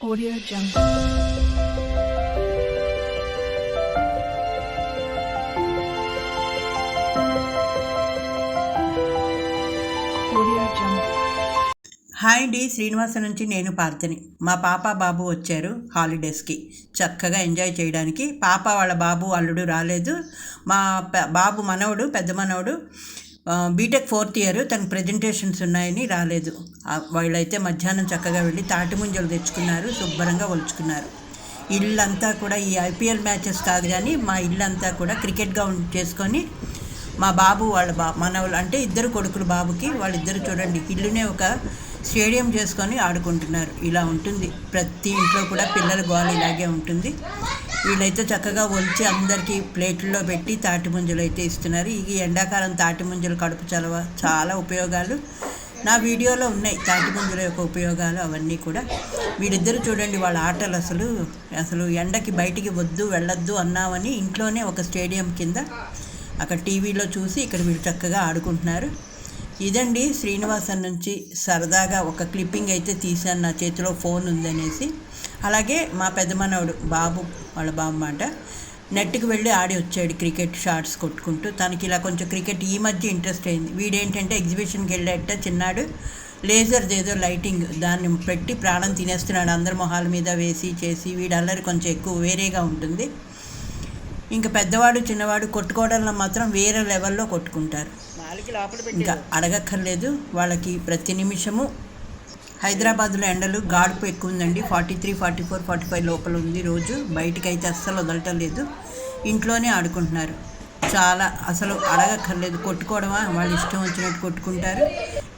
Audio Jungle. Audio Jungle. Hi D Srinivasa నుంచి నేను పార్థని మా పాప బాబు వచ్చారు హాలిడేస్కి చక్కగా ఎంజాయ్ చేయడానికి. పాప వాళ్ళ బాబు అల్లుడు రాలేదు. మా బాబు మనవడు పెద్ద మనవడు. బీటెక్ ఫోర్త్ ఇయర్ తన ప్రజెంటేషన్స్ ఉన్నాయని రాలేదు. వాళ్ళైతే మధ్యాహ్నం చక్కగా వెళ్ళి తాటి ముంజలు తెచ్చుకున్నారు శుభ్రంగా ఒలుచుకున్నారు. ఇల్లంతా కూడా ఈ ఐపీఎల్ మ్యాచెస్ కాదు కానీ మా ఇల్లంతా కూడా క్రికెట్గా చేసుకొని మా బాబు వాళ్ళ బా మనవలు అంటే ఇద్దరు కొడుకులు బాబుకి వాళ్ళిద్దరు చూడండి ఇల్లునే ఒక స్టేడియం చేసుకొని ఆడుకుంటున్నారు. ఇలా ఉంటుంది. ప్రతి ఇంట్లో కూడా పిల్లల గోల ఇలాగే ఉంటుంది. వీళ్ళైతే చక్కగా ఒలిచి అందరికీ ప్లేట్లలో పెట్టి తాటి ముంజలు అయితే ఇస్తున్నారు. ఈ ఎండాకాలం తాటి ముంజలు కడుపు చలవ చాలా ఉపయోగాలు. నా వీడియోలో ఉన్నాయి తాటి ముంజల యొక్క ఉపయోగాలు అవన్నీ కూడా. వీళ్ళిద్దరు చూడండి వాళ్ళ ఆటలు అసలు. అసలు ఎండకి బయటికి వద్దు వెళ్ళొద్దు అన్నామని ఇంట్లోనే ఒక స్టేడియం కింద అక్కడ టీవీలో చూసి ఇక్కడ వీళ్ళు చక్కగా ఆడుకుంటున్నారు. ఇదండి శ్రీనివాసన్ నుంచి సరదాగా ఒక క్లిప్పింగ్ అయితే తీశాను. నా చేతిలో ఫోన్ ఉందనేసి. అలాగే మా పెద్ద మనవడు బాబు వాళ్ళ బాబు మాట నెట్కి వెళ్ళి ఆడి వచ్చాడు క్రికెట్ షార్ట్స్ కొట్టుకుంటూ. తనకి ఇలా కొంచెం క్రికెట్ ఈ మధ్య ఇంట్రెస్ట్ అయింది. వీడేంటంటే ఎగ్జిబిషన్కి వెళ్ళేట చిన్నాడు లేజర్ది ఏదో లైటింగ్ దాన్ని పెట్టి ప్రాణం తినేస్తున్నాడు. అందరి మొహాల మీద వేసి చేసి వీడు అల్లరి కొంచెం ఎక్కువ వేరేగా ఉంటుంది. ఇంకా పెద్దవాడు చిన్నవాడు కొట్టుకోవడంలో మాత్రం వేరే లెవెల్లో కొట్టుకుంటారు. ఇంకా అడగక్కర్లేదు వాళ్ళకి ప్రతి నిమిషము హైదరాబాద్లో ఎండలు గాడుపు ఎక్కువ ఉందండి forty three forty four forty five లోపల ఉంది రోజు. బయటికి అయితే అస్సలు వదలటం లేదు. ఇంట్లోనే ఆడుకుంటున్నారు. చాలా అసలు అడగక్కర్లేదు. కొట్టుకోవడమా? వాళ్ళు ఇష్టం వచ్చినట్టు కొట్టుకుంటారు.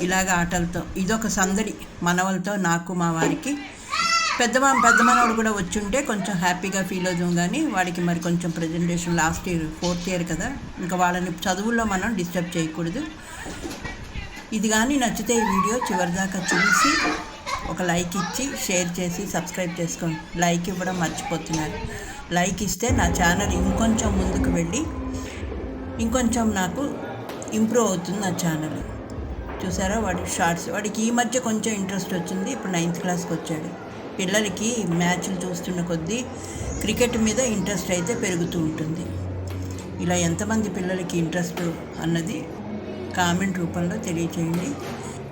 ఇలాగ ఆటలతో ఇదొక సందడి మనవలతో నాకు మా వారికి. పెద్దమా పెద్ద మనవాడు కూడా వచ్చి ఉంటే కొంచెం హ్యాపీగా ఫీల్ అవుతాం కానీ వాడికి మరి కొంచెం presentation last year fourth year కదా. ఇంకా వాళ్ళని చదువుల్లో మనం డిస్టర్బ్ చేయకూడదు. ఇది కానీ నచ్చితే ఈ వీడియో చివరిదాకా చూసి ఒక లైక్ ఇచ్చి షేర్ చేసి సబ్స్క్రైబ్ చేసుకోండి. లైక్ ఇవ్వడం మర్చిపోతున్నారు. లైక్ ఇస్తే నా ఛానల్ ఇంకొంచెం ముందుకు వెళ్ళి ఇంకొంచెం నాకు ఇంప్రూవ్ అవుతుంది నా ఛానల్ చూసారా? వాడి షార్ట్స్ వాడికి ఈ మధ్య కొంచెం ఇంట్రెస్ట్ వచ్చింది. ఇప్పుడు నైన్త్ క్లాస్కి వచ్చాడు. పిల్లలకి మ్యాచ్లు చూస్తున్న కొద్దీ క్రికెట్ మీద ఇంట్రెస్ట్ అయితే పెరుగుతూ ఉంటుంది. ఇలా ఎంతమంది పిల్లలకి ఇంట్రెస్ట్ అన్నది కామెంట్ రూపంలో తెలియచేయండి.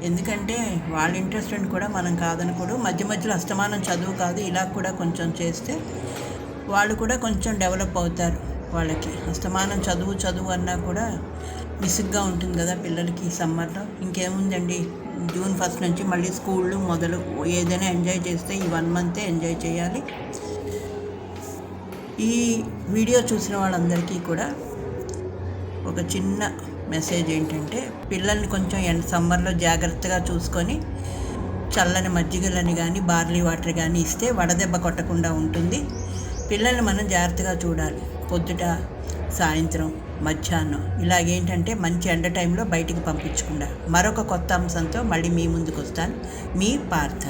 ఎందుకంటే వాళ్ళ ఇంట్రెస్ట్ అని కూడా మనం కాదనకూడదు. మధ్య మధ్యలో అస్తమానం చదువు కాదు ఇలా కూడా కొంచెం చేస్తే వాళ్ళు కూడా కొంచెం డెవలప్ అవుతారు. వాళ్ళకి. అస్తమానం చదువు చదువు అన్నా కూడా విసుగ్గా ఉంటుంది కదా పిల్లలకి ఈ సమ్మర్లో. ఇంకేముందండి? జూన్ ఫస్ట్ నుంచి మళ్ళీ స్కూళ్ళు మొదలు ఏదైనా ఎంజాయ్ చేస్తే ఈ వన్ మంతే ఎంజాయ్ చేయాలి. ఈ వీడియో చూసిన వాళ్ళందరికీ కూడా ఒక చిన్న మెసేజ్ ఏంటంటే పిల్లల్ని కొంచెం ఎండ సమ్మర్లో జాగ్రత్తగా చూసుకొని చల్లని మజ్జిగలని కానీ బార్లీ వాటర్ కానీ ఇస్తే వడదెబ్బ కొట్టకుండా ఉంటుంది. పిల్లల్ని మనం జాగ్రత్తగా చూడాలి. పొద్దుట సాయంత్రం మధ్యాహ్నం. ఇలాగేంటంటే మంచి ఎండ టైంలో బయటికి పంపించకుండా. మరొక కొత్త అంశంతో మళ్ళీ మీ ముందుకు వస్తాను మీ పార్థ.